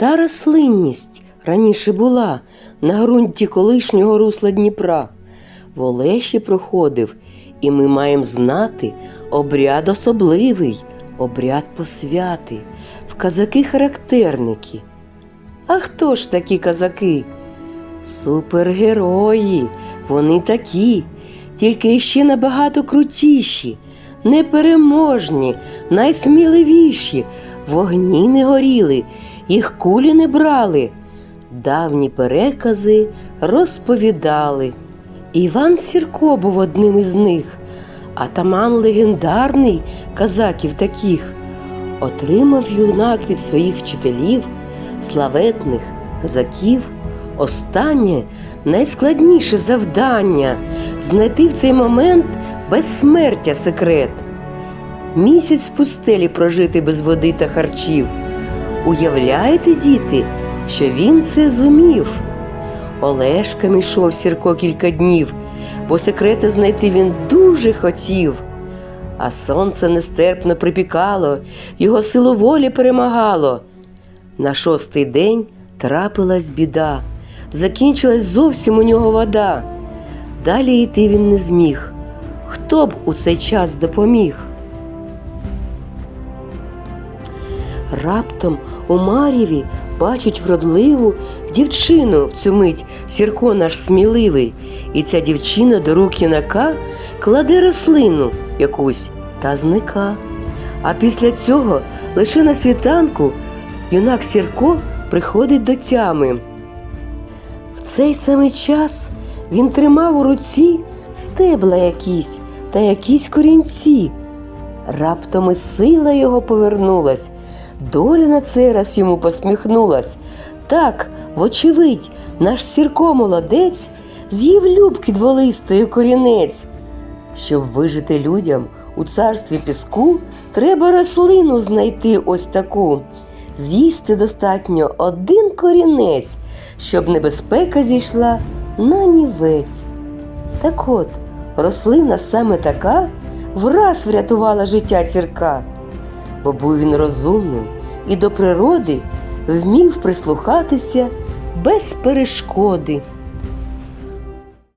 Та рослинність раніше була на ґрунті колишнього русла Дніпра. В Олеші проходив, і ми маємо знати обряд особливий, обряд посвяти, в казаки-характерники. А хто ж такі казаки? Супергерої, вони такі, тільки ще набагато крутіші, непереможні, найсміливіші, вогні не горіли, їх кулі не брали. Давні перекази розповідали. Іван Сірко був одним із них, атаман легендарний казаків таких. Отримав юнак від своїх вчителів, славетних казаків, останнє найскладніше завдання знайти в цей момент безсмертя секрет. Місяць в пустелі прожити без води та харчів. Уявляєте, діти, що він це зумів? Олешком ішов Сірко кілька днів, бо секрети знайти він дуже хотів. А сонце нестерпно припікало, його силу волі перемагало. На шостий день трапилась біда, закінчилась зовсім у нього вода. Далі йти він не зміг. Хто б у цей час допоміг? Раптом у Мар'єві бачить вродливу дівчину в цю мить Сірко наш сміливий, і ця дівчина до рук юнака кладе рослину якусь та зника. А після цього лише на світанку юнак Сірко приходить до тями. В цей самий час він тримав у руці стебла якісь та якісь корінці. Раптом і сила його повернулась, доля на цей раз йому посміхнулась. Так, вочевидь, наш сірко молодець з'їв любки дволистої корінець. Щоб вижити людям у царстві піску, треба рослину знайти ось таку. З'їсти достатньо один корінець, щоб небезпека зійшла на нівець. Так от, рослина саме така враз врятувала життя сірка, бо був він розумним і до природи вмів прислухатися без перешкоди.